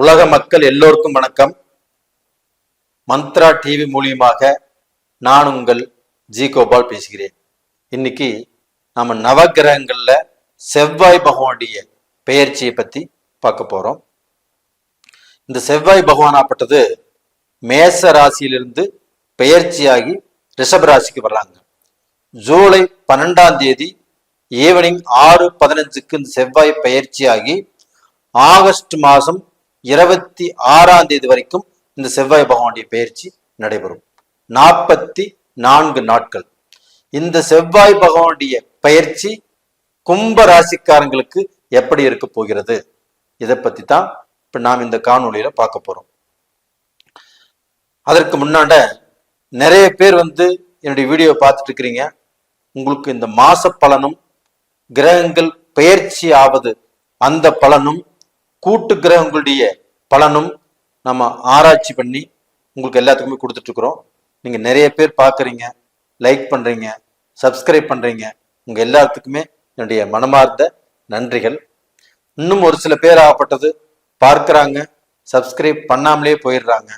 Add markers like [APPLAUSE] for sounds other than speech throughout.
உலக மக்கள் எல்லோருக்கும் வணக்கம். மந்த்ரா டிவி மூலியமாக நான் உங்கள் ஜி கோபால் பேசுகிறேன். இன்னைக்கு நம்ம நவகிரகங்களில் செவ்வாய் பகவானுடைய பெயர்ச்சியை பற்றி பார்க்க போறோம். இந்த செவ்வாய் பகவானாப்பட்டது மேச ராசியிலிருந்து பெயர்ச்சியாகி ரிஷப ராசிக்கு வர்றாங்க. ஜூலை பன்னெண்டாம் தேதி ஈவினிங் ஆறு பதினஞ்சுக்கு இந்த செவ்வாய் பெயர்ச்சியாகி ஆகஸ்ட் மாதம் இருபத்தி ஆறாம் தேதி வரைக்கும் இந்த செவ்வாய் பகவானுடைய பயிற்சி நடைபெறும். நாற்பத்தி நான்கு நாட்கள். இந்த செவ்வாய் பகவானுடைய பயிற்சி கும்ப ராசிக்காரங்களுக்கு எப்படி இருக்க போகிறது? இதை பத்தி தான் இப்ப நாம் இந்த காணொலியில பார்க்க போறோம். அதற்கு முன்னாட நிறைய பேர் வந்து என்னுடைய வீடியோ பார்த்துட்டு இருக்கிறீங்க. உங்களுக்கு இந்த மாச பலனும் கிரகங்கள் பெயர்ச்சி ஆவது அந்த பலனும் கூட்டு கிரகங்களுடைய பலனும் நம்ம ஆராய்ச்சி பண்ணி உங்களுக்கு எல்லாத்துக்குமே கொடுத்துட்ருக்குறோம். நீங்கள் நிறைய பேர் பார்க்குறீங்க லைக் பண்ணுறீங்க சப்ஸ்கிரைப் பண்ணுறீங்க உங்கள் எல்லாத்துக்குமே என்னுடைய மனமார்ந்த நன்றிகள். இன்னும் ஒரு சில பேர் ஆகப்பட்டது பார்க்குறாங்க சப்ஸ்கிரைப் பண்ணாமலே போயிடுறாங்க.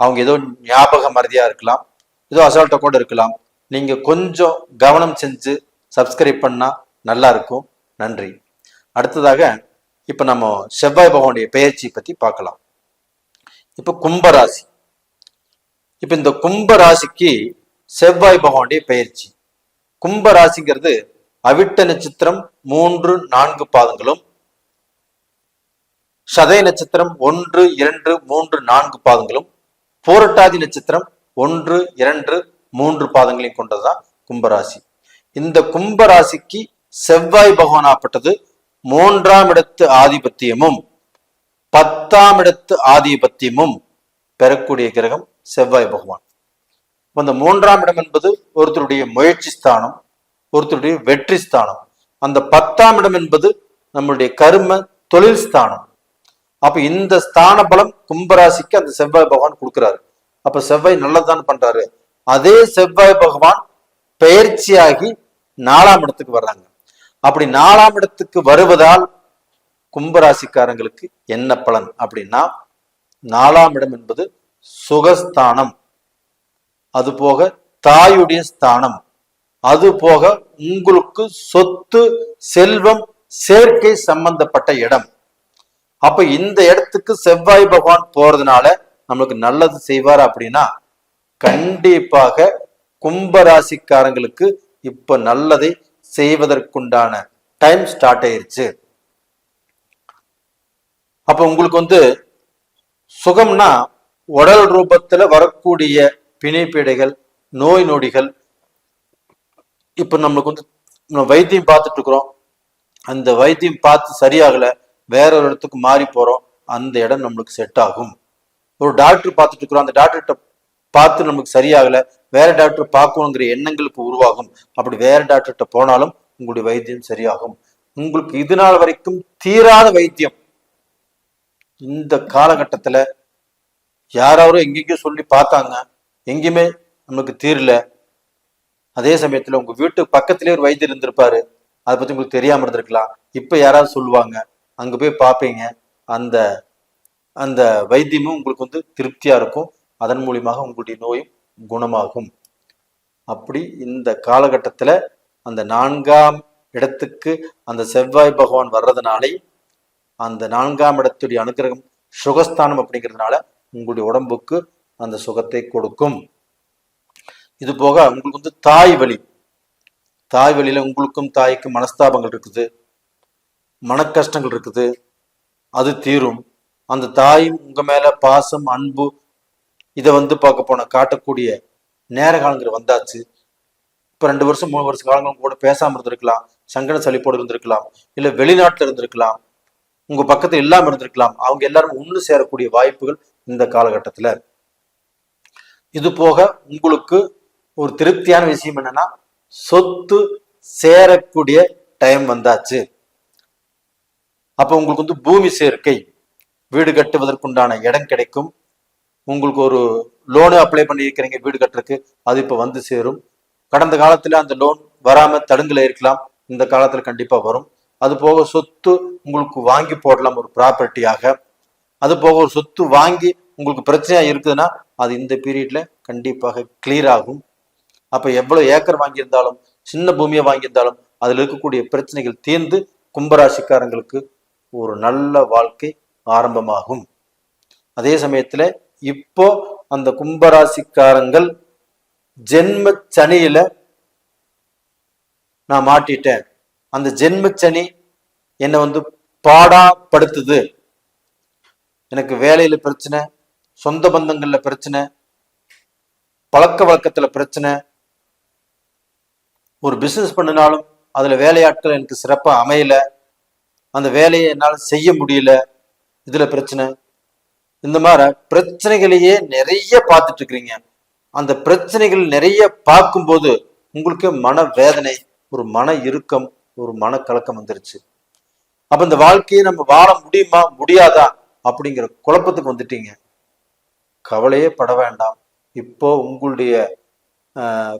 அவங்க ஏதோ ஞாபக மறதியாக இருக்கலாம் ஏதோ அசால்ட்டை கூட இருக்கலாம். நீங்கள் கொஞ்சம் கவனம் செஞ்சு சப்ஸ்கிரைப் பண்ணால் நல்லா இருக்கும். நன்றி. அடுத்ததாக இப்ப நம்ம செவ்வாய் பகவானுடைய பெயர்ச்சியை பத்தி பார்க்கலாம். இப்போ கும்பராசி. இப்ப இந்த கும்பராசிக்கு செவ்வாய் பகவானுடைய பெயர்ச்சி. கும்பராசிங்கிறது அவிட்ட நட்சத்திரம் மூன்று நான்கு பாதங்களும் சதய நட்சத்திரம் ஒன்று இரண்டு மூன்று நான்கு பாதங்களும் பூரட்டாதி நட்சத்திரம் ஒன்று இரண்டு மூன்று பாதங்களையும் கொண்டதுதான் கும்பராசி. இந்த கும்பராசிக்கு செவ்வாய் பகவான் ஆப்பட்டது மூன்றாம் இடத்து ஆதிபத்தியமும் பத்தாம் இடத்து ஆதிபத்தியமும் பெறக்கூடிய கிரகம் செவ்வாய் பகவான். அந்த மூன்றாம் இடம் என்பது ஒருத்தருடைய முயற்சி ஸ்தானம் ஒருத்தருடைய வெற்றி ஸ்தானம். அந்த பத்தாம் இடம் என்பது நம்மளுடைய கர்ம தொழில் ஸ்தானம். அப்ப இந்த ஸ்தான பலம் கும்பராசிக்கு அந்த செவ்வாய் பகவான் கொடுக்கிறாரு. அப்ப செவ்வாய் நல்லதான் பண்றாரு. அதே செவ்வாய் பகவான் பயிற்சியாகி நாலாம் இடத்துக்கு வர்றாங்க. அப்படி நாலாம் இடத்துக்கு வருவதால் கும்பராசிக்காரங்களுக்கு என்ன பலன்? அப்படின்னா நாலாம் இடம் என்பது சுகஸ்தானம். அது போக தாயுடைய ஸ்தானம். அது போக உங்களுக்கு சொத்து செல்வம் சேர்க்கை சம்பந்தப்பட்ட இடம். அப்ப இந்த இடத்துக்கு செவ்வாய் பகவான் போறதுனால நம்மளுக்கு நல்லது செய்வார் அப்படின்னா கண்டிப்பாக கும்பராசிக்காரங்களுக்கு இப்ப நல்லதை செய்வதற்குண்டான டைம் ஸ்டார்ட் ஆயிருச்சு. அப்ப உங்களுக்கு வந்து சுகம்னா உடல் ரூபத்துல வரக்கூடிய பிணைப்பீடைகள் நோய் நொடிகள் இப்ப நம்மளுக்கு வந்து நம்ம வைத்தியம் பார்த்துட்டு இருக்கிறோம். அந்த வைத்தியம் பார்த்து சரியாகல வேற ஒரு இடத்துக்கு மாறி போறோம். அந்த இடம் நம்மளுக்கு செட் ஆகும். ஒரு டாக்டர் பார்த்துட்டு இருக்கிறோம். அந்த டாக்டர்கிட்ட பார்த்து நமக்கு சரியாகல வேற டாக்டர் பார்க்கணுங்கிற எண்ணங்களுக்கு உருவாகும். அப்படி வேற டாக்டர்கிட்ட போனாலும் உங்களுடைய வைத்தியம் சரியாகும். உங்களுக்கு இது நாள் வரைக்கும் தீராத வைத்தியம். இந்த காலகட்டத்துல யாராவது எங்கெங்கயோ சொல்லி பார்த்தாங்க. எங்கேயுமே நமக்கு தீரல. அதே சமயத்துல உங்க வீட்டு பக்கத்திலே ஒரு வைத்தியர் இருந்திருப்பாரு. அதை பத்தி உங்களுக்கு தெரியாம இருந்திருக்கலாம். இப்ப யாராவது சொல்லுவாங்க. அங்க போய் பார்ப்பீங்க. அந்த அந்த வைத்தியமும் உங்களுக்கு வந்து திருப்தியா இருக்கும். அதன் மூலியமாக உங்களுடைய நோயும் குணமாகும். அப்படி இந்த காலகட்டத்தில் அந்த நான்காம் இடத்துக்கு அந்த செவ்வாய் பகவான் வர்றதுனாலே அந்த நான்காம் இடத்துடைய அனுகிரகம் சுகஸ்தானம் அப்படிங்கிறதுனால உங்களுடைய உடம்புக்கு அந்த சுகத்தை கொடுக்கும். இது போக உங்களுக்கு வந்து தாய் வழி தாய் வழியில உங்களுக்கும் தாய்க்கும் மனஸ்தாபங்கள் இருக்குது. மனக்கஷ்டங்கள் இருக்குது. அது தீரும். அந்த தாயும் உங்க மேல பாசம் அன்பு இதை வந்து பார்க்க போன காட்டக்கூடிய நேர காலங்கிற வந்தாச்சு. இப்போ ரெண்டு வருஷம் மூணு வருஷ காலங்களும் கூட பேசாம இருந்திருக்கலாம் சங்கட சளிப்போடு இருந்திருக்கலாம் இல்ல வெளிநாட்டுல இருந்திருக்கலாம் உங்க பக்கத்துல இல்லாம இருந்திருக்கலாம் அவங்க எல்லாரும் ஒன்று சேரக்கூடிய வாய்ப்புகள் இந்த காலகட்டத்துல. இது போக உங்களுக்கு ஒரு திருப்தியான விஷயம் என்னன்னா சொத்து சேரக்கூடிய டைம் வந்தாச்சு. அப்போ உங்களுக்கு வந்து பூமி சேர்க்கை வீடு கட்டுவதற்குண்டான இடம் கிடைக்கும். உங்களுக்கு ஒரு லோனு அப்ளை பண்ணியிருக்கிறீங்க வீடு கட்டுறதுக்கு அது இப்போ வந்து சேரும். கடந்த காலத்தில் அந்த லோன் வராமல் தடுங்கல இருக்கலாம். இந்த காலத்தில் கண்டிப்பாக வரும். அது போக சொத்து உங்களுக்கு வாங்கி போடலாம் ஒரு ப்ராப்பர்ட்டியாக அது போக ஒரு சொத்து வாங்கி உங்களுக்கு பிரச்சனையாக இருக்குதுன்னா அது இந்த பீரியடில் கண்டிப்பாக கிளியர் ஆகும். அப்போ எவ்வளோ ஏக்கர் வாங்கியிருந்தாலும் சின்ன பூமியை வாங்கியிருந்தாலும் அதில் இருக்கக்கூடிய பிரச்சனைகள் தீர்ந்து கும்பராசிக்காரங்களுக்கு ஒரு நல்ல வாழ்க்கை ஆரம்பமாகும். அதே சமயத்தில் இப்போ அந்த கும்பராசிக்காரங்கள் ஜென்ம சனியில நான் மாட்டிட்டேன். அந்த ஜென்ம சனி என்னை வந்து பாடாப்படுத்துது. எனக்கு வேலையில பிரச்சனை சொந்த பந்தங்கள்ல பிரச்சனை பழக்க வழக்கத்துல பிரச்சனை. ஒரு பிசினஸ் பண்ணினாலும் அதுல வேலையாட்கள் எனக்கு சிறப்பாக அமையல. அந்த வேலையை என்னால் செய்ய முடியல. இதுல பிரச்சனை. இந்த மாதிரி பிரச்சனைகளையே நிறைய பார்த்துட்டு இருக்கிறீங்க. அந்த பிரச்சனைகள் நிறைய பார்க்கும்போது உங்களுக்கு மன வேதனை ஒரு மன இறுக்கம் ஒரு மனக்கலக்கம் வந்துருச்சு. அப்ப இந்த வாழ்க்கையை நம்ம வாழ முடியுமா முடியாதா அப்படிங்கிற குழப்பத்துக்கு வந்துட்டீங்க. கவலையே பட வேண்டாம். இப்போ உங்களுடைய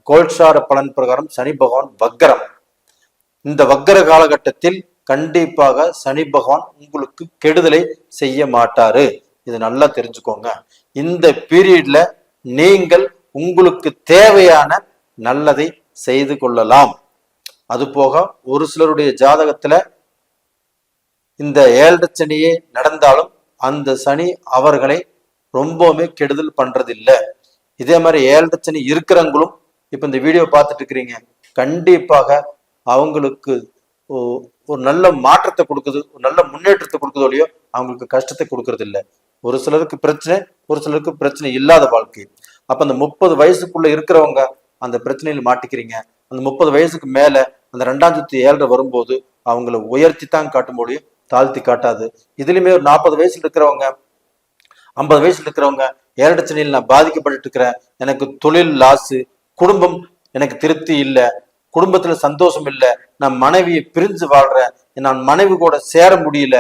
கோல்சார பலன் பிரகாரம் சனி பகவான் வக்கரம் இந்த வக்கர காலகட்டத்தில் கண்டிப்பாக சனி பகவான் உங்களுக்கு கெடுதலை செய்ய மாட்டாரு. இது நல்லா தெரிஞ்சுக்கோங்க. இந்த பீரியட்ல நீங்கள் உங்களுக்கு தேவையான நல்லதை செய்து கொள்ளலாம். அது போக ஒரு சிலருடைய ஜாதகத்துல இந்த ஏழரை சனியே நடந்தாலும் அந்த சனி அவர்களை ரொம்பவுமே கெடுதல் பண்றதில்லை. இதே மாதிரி ஏழரை சனி இருக்கிறவங்களும் இப்ப இந்த வீடியோ பார்த்துட்டு இருக்கிறீங்க. கண்டிப்பாக அவங்களுக்கு ஒரு நல்ல மாற்றத்தை கொடுக்குது ஒரு நல்ல முன்னேற்றத்தை கொடுக்குதோலையோ அவங்களுக்கு கஷ்டத்தை கொடுக்கறது ஒரு சிலருக்கு பிரச்சனை ஒரு சிலருக்கு பிரச்சனை இல்லாத வாழ்க்கை. அப்ப அந்த முப்பது வயசுக்குள்ள இருக்கிறவங்க அந்த பிரச்சனையில மாட்டிக்கிறீங்க. அந்த முப்பது வயசுக்கு மேல அந்த ரெண்டாம் சுத்தி ஏழரை வரும்போது அவங்கள உயர்த்தி தான் காட்டும் தாழ்த்தி காட்டாது. இதுலயுமே ஒரு நாற்பது வயசுல இருக்கிறவங்க ஐம்பது வயசுல இருக்கிறவங்க ஏழடச்சனையில் நான் பாதிக்கப்பட்டு இருக்கிறேன். எனக்கு தொழில் லாஸு குடும்பம் எனக்கு திருப்தி இல்லை குடும்பத்துல சந்தோஷம் இல்லை நான் மனைவியை பிரிஞ்சு வாழ்றேன் நான் மனைவி கூட சேர முடியல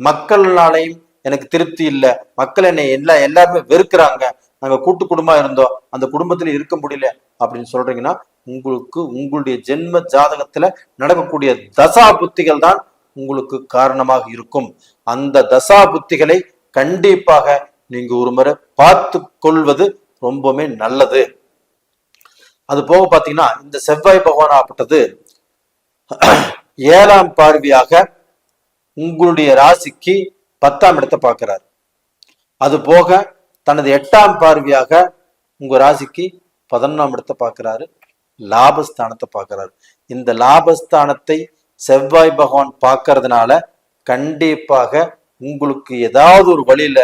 மக்கள்னாலையும் எனக்கு திருப்தி இல்லை. மக்கள் என்னை எல்லா எல்லாருமே வெறுக்கிறாங்க. நாங்க கூட்டு குடும்பமா இருந்தோம். அந்த குடும்பத்துல இருக்க முடியல. அப்படின்னு சொல்றீங்கன்னா உங்களுக்கு உங்களுடைய ஜென்ம ஜாதகத்துல நடக்கக்கூடிய தசா புத்திகள் தான் உங்களுக்கு காரணமாக இருக்கும். அந்த தசா புத்திகளை கண்டிப்பாக நீங்க ஒரு முறை பார்த்து கொள்வது ரொம்பவுமே நல்லது. அது போக பாத்தீங்கன்னா இந்த செவ்வாய் பகவான் ஆப்பட்டது ஏழாம் பார்வையாக உங்களுடைய ராசிக்கு பத்தாம் இடத்தை பார்க்கிறார். அது போக தனது எட்டாம் பார்வையாக உங்க ராசிக்கு பதினொன்றாம் இடத்தை பார்க்கிறாரு. லாபஸ்தானத்தை பார்க்கிறாரு. இந்த லாபஸ்தானத்தை செவ்வாய் பகவான் பார்க்கறதுனால கண்டிப்பாக உங்களுக்கு ஏதாவது ஒரு வழியில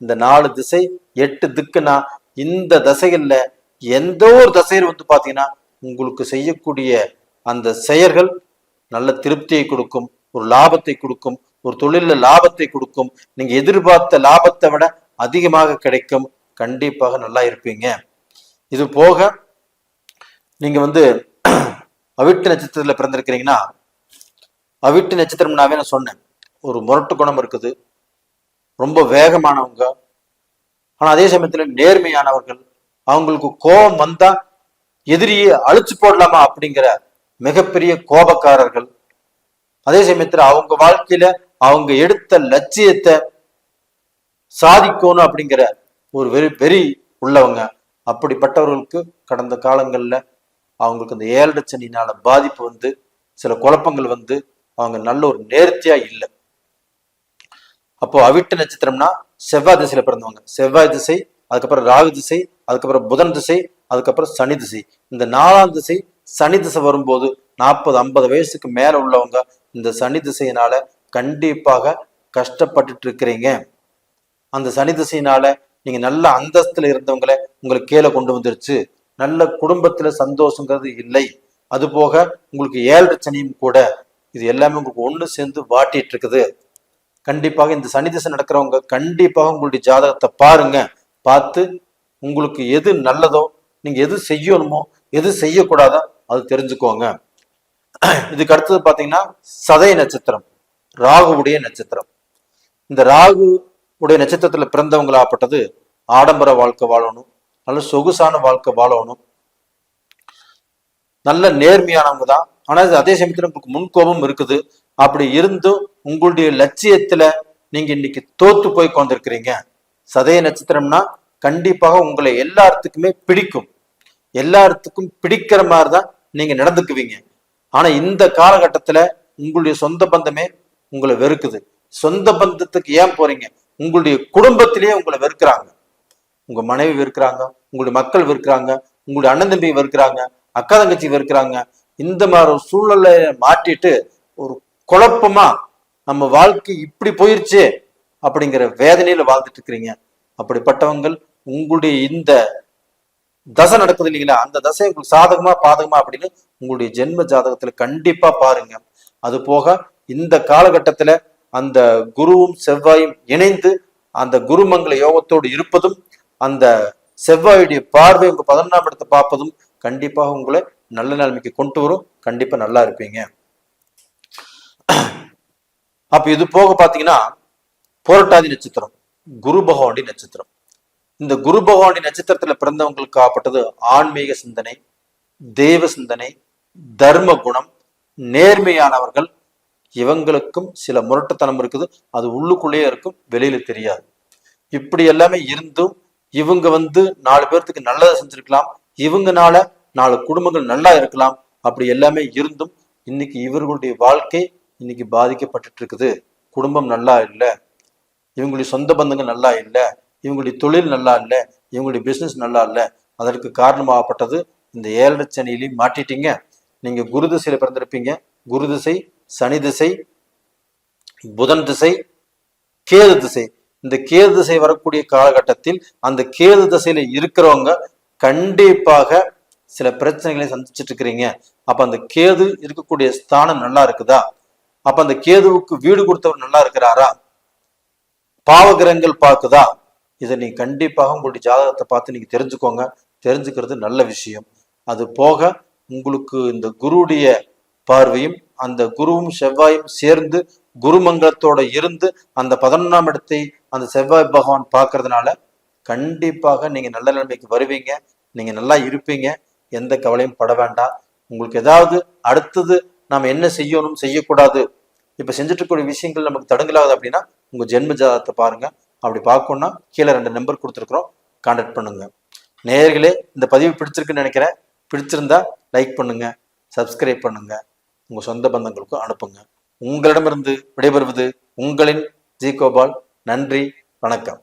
இந்த நாலு திசை எட்டு திக்குனா இந்த திசைகள்ல எந்த ஒரு தசையில் வந்து பாத்தீங்கன்னா உங்களுக்கு செய்யக்கூடிய அந்த செயல்கள் நல்ல திருப்தியை கொடுக்கும் ஒரு லாபத்தை கொடுக்கும் ஒரு தொழில லாபத்தை கொடுக்கும். நீங்க எதிர்பார்த்த லாபத்தை விட அதிகமாக கிடைக்கும். கண்டிப்பாக நல்லா இருப்பீங்க. இது போக நீங்க வந்து அவிட்டு நட்சத்திரத்துல பிறந்திருக்கிறீங்கன்னா அவிட்டு நட்சத்திரம்னாவே நான் சொன்னேன். ஒரு முரட்டு குணம் இருக்குது. ரொம்ப வேகமானவங்க. ஆனா அதே சமயத்துல நேர்மையானவர்கள். அவங்களுக்கு கோபம் வந்தா எதிரியை அழிச்சு போடலாமா அப்படிங்கிற மிகப்பெரிய கோபக்காரர்கள். அதே சமயத்துல அவங்க வாழ்க்கையில அவங்க எடுத்த லட்சியத்தை சாதிக்கணும் அப்படிங்கிற ஒரு வெறி வெறி உள்ளவங்க. அப்படிப்பட்டவர்களுக்கு கடந்த காலங்கள்ல அவங்களுக்கு அந்த ஏழரை சனினால பாதிப்பு வந்து சில குழப்பங்கள் வந்து அவங்க நல்ல ஒரு நேர்த்தியா இல்லை. அப்போ அவிட்ட நட்சத்திரம்னா செவ்வாய் திசையில பிறந்தவங்க. செவ்வாய் திசை அதுக்கப்புறம் ராகு திசை அதுக்கப்புறம் புதன் திசை அதுக்கப்புறம் சனி திசை. இந்த நாலாம் திசை சனி திசை வரும்போது நாற்பது ஐம்பது வயசுக்கு மேல உள்ளவங்க இந்த சனி திசையினால கண்டிப்பாக கஷ்டப்பட்டுட்டு இருக்கிறீங்க அந்த சனி திசையினால நீங்க நல்ல அந்தஸ்துல இருந்தவங்களை உங்களுக்கு கீழே கொண்டு வந்துருச்சு. நல்ல குடும்பத்துல சந்தோஷங்கிறது இல்லை. அது போக உங்களுக்கு ஏழரை சனியும் கூட. இது எல்லாமே உங்களுக்கு ஒண்ணு சேர்ந்து வாட்டிட்டு இருக்குது கண்டிப்பாக இந்த சனி திசை நடக்கிறவங்க கண்டிப்பாக உங்களுடைய ஜாதகத்தை பாருங்க. பார்த்து உங்களுக்கு எது நல்லதோ நீங்க எது செய்யணுமோ எது செய்யக்கூடாதோ அது தெரிஞ்சுக்கோங்க. [CLEARS THROAT] இதுக்கு அடுத்தது பாத்தீங்கன்னா சதய நட்சத்திரம். ராகுவுடைய நட்சத்திரம். இந்த ராகு உடைய நட்சத்திரத்துல பிறந்தவங்களாப்பட்டது ஆடம்பர வாழ்க்கை வாழணும் நல்ல சொகுசான வாழ்க்கை வாழணும். நல்ல நேர்மையானவங்க தான். ஆனா அதே சமயத்துல உங்களுக்கு முன்கோபம் இருக்குது. அப்படி இருந்தும் உங்களுடைய லட்சியத்துல நீங்க இன்னைக்கு தோத்து போய் கொண்டிருக்கிறீங்க சதய நட்சத்திரம்னா கண்டிப்பாக உங்களை எல்லாத்துக்குமே பிடிக்கும். எல்லாத்துக்கும் பிடிக்கிற மாதிரி தான் நீங்க நடந்துக்குவீங்க. ஆனா இந்த காலகட்டத்துல உங்களுடைய சொந்த பந்தமே உங்களை வெறுக்குது. சொந்த பந்தத்துக்கு ஏன் போறீங்க? உங்களுடைய குடும்பத்திலேயே உங்களை வெறுக்கிறாங்க. உங்க மனைவி வெறுக்கிறாங்க உங்களுடைய மக்கள் வெறுக்கிறாங்க உங்களுடைய அண்ணன் தம்பி வெறுக்கிறாங்க அக்கா தங்கச்சி வெறுக்கிறாங்க. இந்த மாதிரி ஒரு சூழ்நிலையை மாட்டிட்டு ஒரு குழப்பமா நம்ம வாழ்க்கை இப்படி போயிருச்சு அப்படிங்கிற வேதனையில வாழ்ந்துட்டு இருக்கிறீங்க. அப்படிப்பட்டவங்கள் உங்களுடைய இந்த தசை நடக்குது இல்லைங்களா? அந்த தசை உங்களுக்கு சாதகமா பாதகமா அப்படின்னு உங்களுடைய ஜென்ம ஜாதகத்துல கண்டிப்பா பாருங்க. அது போக இந்த காலகட்டத்துல அந்த குருவும் செவ்வாயும் இணைந்து அந்த குருமங்கள யோகத்தோடு இருப்பதும் அந்த செவ்வாயுடைய பார்வை உங்க பதினொன்றாம் இடத்தை பார்ப்பதும் கண்டிப்பாக உங்களை நல்ல நிலைமைக்கு கொண்டு வரும். கண்டிப்பா நல்லா இருப்பீங்க. அப்ப இது போக பாத்தீங்கன்னா புரட்டாதி நட்சத்திரம் குரு பகவானுடைய நட்சத்திரம். இந்த குரு பகவானுடைய நட்சத்திரத்துல பிறந்தவங்களுக்கு ஆப்பட்டது ஆன்மீக சிந்தனை தெய்வ சிந்தனை தர்ம குணம் நேர்மையானவர்கள் இவங்களுக்கும் சில முரட்டுத்தனம் இருக்குது. அது உள்ளுக்குள்ளேயே இருக்கும் வெளியில தெரியாது. இப்படி எல்லாமே இருந்தும் இவங்க வந்து நாலு பேர்த்துக்கு நல்லதை செஞ்சிருக்கலாம். இவங்கனால நாலு குடும்பங்கள் நல்லா இருக்கலாம். அப்படி எல்லாமே இருந்தும் இன்னைக்கு இவர்களுடைய வாழ்க்கை இன்னைக்கு பாதிக்கப்பட்டுட்டு இருக்குது குடும்பம் நல்லா இல்லை. இவங்களுடைய சொந்த பந்தங்கள் நல்லா இல்லை. இவங்களுடைய தொழில் நல்லா இல்லை. இவங்களுடைய பிசினஸ் நல்லா இல்லை. அதற்கு காரணமாகப்பட்டது இந்த ஏழரை சனியிலையும் மாட்டிட்டீங்க. நீங்க குரு திசையில பிறந்திருப்பீங்க. குரு திசை சனி திசை புதன் திசை கேது திசை. இந்த கேது திசை வரக்கூடிய காலகட்டத்தில் அந்த கேது திசையில இருக்கிறவங்க கண்டிப்பாக சில பிரச்சனைகளை சந்திச்சுட்டு இருக்கிறீங்க. அப்ப அந்த கேது இருக்கக்கூடிய ஸ்தானம் நல்லா இருக்குதா? அப்ப அந்த கேதுவுக்கு வீடு கொடுத்தவர் நல்லா இருக்கிறாரா? பாவகிரகங்கள் பார்க்குதா? இதை நீ கண்டிப்பாக உங்களுடைய ஜாதகத்தை பார்த்து நீங்க தெரிஞ்சுக்கோங்க. தெரிஞ்சுக்கிறது நல்ல விஷயம். அது போக உங்களுக்கு இந்த குருடைய பார்வையும் அந்த குருவும் செவ்வாயும் சேர்ந்து குருமங்கலத்தோட இருந்து அந்த பதினொன்றாம் இடத்தை அந்த செவ்வாய் பகவான் பார்க்கறதுனால கண்டிப்பாக நீங்க நல்ல நிலைமைக்கு வருவீங்க. நீங்க நல்லா இருப்பீங்க. எந்த கவலையும் பட வேண்டாம். உங்களுக்கு ஏதாவது அடுத்தது நாம் என்ன செய்யணும் செய்யக்கூடாது இப்ப செஞ்சுட்டு இருக்கக்கூடிய விஷயங்கள் நமக்கு தடுங்கலாகுது அப்படின்னா உங்க ஜென்ம ஜாதகத்தை பாருங்க. அப்படி பார்க்கணும்னா கீழே ரெண்டு நம்பர் கொடுத்துருக்குறோம். கான்டாக்ட் பண்ணுங்க. நேயர்களே இந்த பதிவு பிடிச்சிருக்குன்னு நினைக்கிறேன். பிடிச்சிருந்தா லைக் பண்ணுங்க. சப்ஸ்கிரைப் பண்ணுங்க. உங்க சொந்த பந்தங்களுக்கும் அனுப்புங்க. உங்களிடமிருந்து விடைபெறுவது உங்களின் ஜி கோபால் நன்றி வணக்கம்.